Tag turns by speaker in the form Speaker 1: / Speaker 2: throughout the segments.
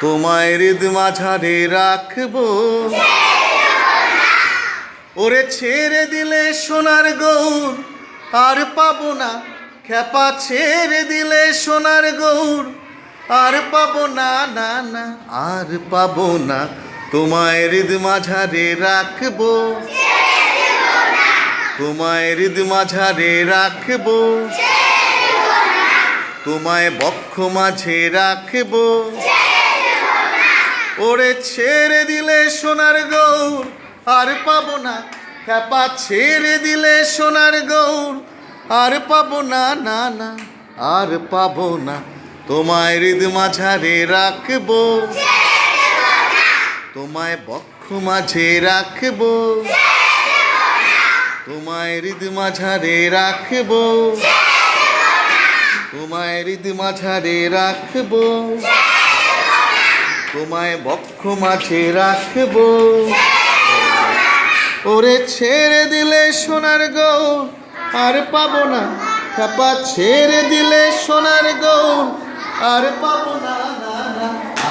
Speaker 1: তোমায় হৃদ মাঝারে রাখব। ওরে ছেড়ে দিলে সোনার গৌর, আর পাবো না। খেপা ছেড়ে দিলে সোনার গৌর, আর পাবো না না না, আর পাবো না। তোমায় হৃদ মাঝারে রাখব। তোমায় হৃদ মাঝারে রাখব। তোমায় বক্ষ মাঝে রাখব। ওরে ছেড়ে দিলে সোনার গৌর, আর পাবো না। খেপা ছেড়ে দিলে সোনার গৌর, আর পাবো না না না, আর পাবো না। তোমায় হৃদ মাঝারে রাখব। তোমায় বক্ষ মাঝে রাখব। তোমায় হৃদ মাঝারে রাখব। তোমায় হৃদ মাঝারে রাখব। তোমায় বক্ষ মাঝে রাখব। ওরে ছেড়ে দিলে সোনার গৌ আর পাবো না। খাপা ছেড়ে দিলে সোনার গৌ আর পাবো না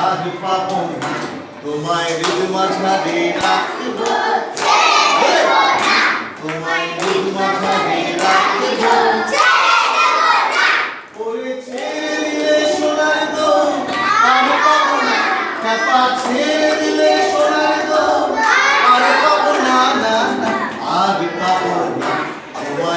Speaker 1: আর পাবো না। তোমায় হৃদ মাঝারে রাখব।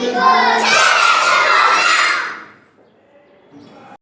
Speaker 1: 이거